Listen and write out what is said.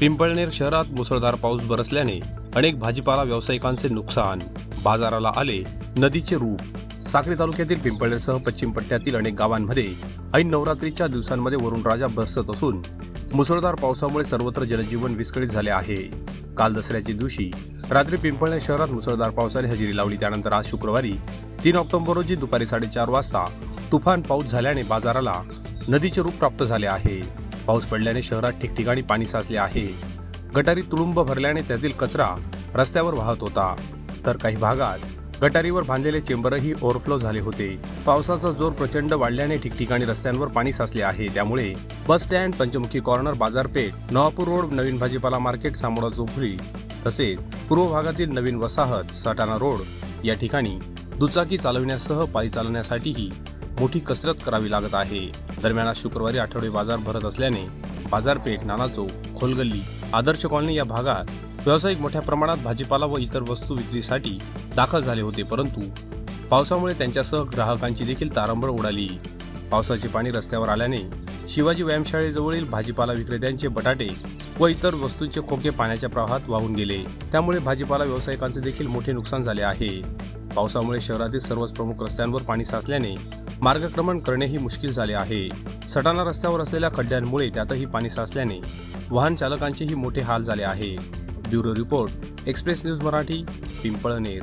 पिंपळनेर शहरात मुसळधार पाऊस बरसल्याने अनेक भाजीपाला व्यावसायिकांचे नुकसान. बाजाराला आले नदीचे रूप. साक्री तालुक्यातील पिंपळनेरसह पश्चिम पट्ट्यातील अनेक गावांमध्ये ऐन नवरात्रीच्या दिवसांमध्ये वरुणराजा बरसत असून मुसळधार पावसामुळे सर्वत्र जनजीवन विस्कळीत झाले आहे. काल दसऱ्याच्या दिवशी रात्री पिंपळनेर शहरात मुसळधार पावसाने हजेरी लावली. त्यानंतर आज शुक्रवारी तीन ऑक्टोबर रोजी दुपारी साडेचार वाजता तुफान पाऊस झाल्याने बाजाराला नदीचे रूप प्राप्त झाले आहे. पाऊस पडल्याने शहरात ठिकठिकाणी पाणी साचले आहे. गटारी तुडुंब भरल्याने त्यातील कचरा रस्त्यावर वाहत होता. तर काही भागात गटारीवर बांधलेले चेंबरही ओव्हरफ्लो झाले होते. पावसाचा जोर प्रचंड वाढल्याने ठिकठिकाणी रस्त्यांवर पाणी साचले आहे. त्यामुळे बस स्टँड पंचमुखी कॉर्नर बाजारपेठ नवापूर रोड नवीन भाजीपाला मार्केट सामोरा चोपडी तसेच पूर्व भागातील नवीन वसाहत सटाणा रोड या ठिकाणी दुचाकी चालविण्यासह पायी चालवण्यासाठीही मोठी कसरत करावी लागत आहे. दरम्यान आज शुक्रवारी आठवडे बाजार भरत असल्याने बाजारपेठ नाना चौक खोलगल्ली आदर्श कॉलनी या भागात व्यावसायिक मोठ्या प्रमाणात भाजीपाला व इतर वस्तू विक्रीसाठी दाखल झाले होते परंतु पावसामुळे त्यांच्यासह ग्राहकांची देखील तारंबळ उडाली. पावसाचे पाणी रस्त्यावर आल्याने शिवाजी व्यायामशाळेजवळील भाजीपाला विक्रेत्यांचे बटाटे व इतर वस्तूंचे खोके पाण्याच्या प्रवाहात वाहून गेले. त्यामुळे भाजीपाला व्यावसायिकांचे देखील मोठे नुकसान झाले आहे. पावसामुळे शहरातील सर्वच प्रमुख रस्त्यांवर पाणी साचल्याने मार्गक्रमण करणेही मुश्किल झाले आहे. सटाणा रस्त्यावर असलेल्या खड्ड्यांमुळे त्यातही पाणी साचल्याने वाहन चालकांचेही मोठे हाल झाले आहे. Bureau report express news Marathi Pimpalner.